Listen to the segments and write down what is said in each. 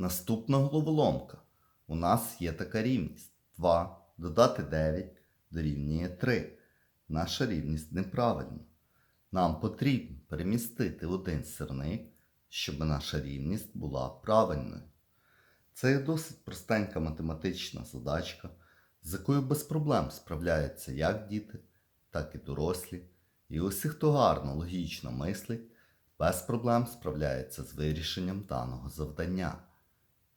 Наступна головоломка. У нас є така рівність. 2 додати 9 дорівнює 3. Наша рівність неправильна. Нам потрібно перемістити один сирник, щоб наша рівність була правильною. Це є досить простенька математична задачка, з якою без проблем справляються як діти, так і дорослі. І усі, хто гарно логічно мислить, без проблем справляється з вирішенням даного завдання.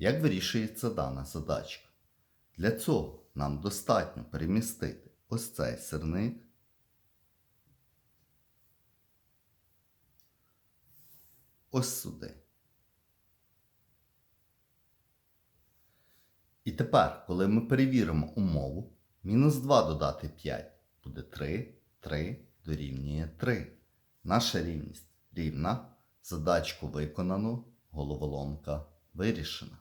Як вирішується дана задачка? Для цього нам достатньо перемістити ось цей сирник ось сюди. І тепер, коли ми перевіримо умову, мінус 2 додати 5 буде 3, 3 дорівнює 3. Наша рівність рівна. Задачку виконано, головоломка вирішена.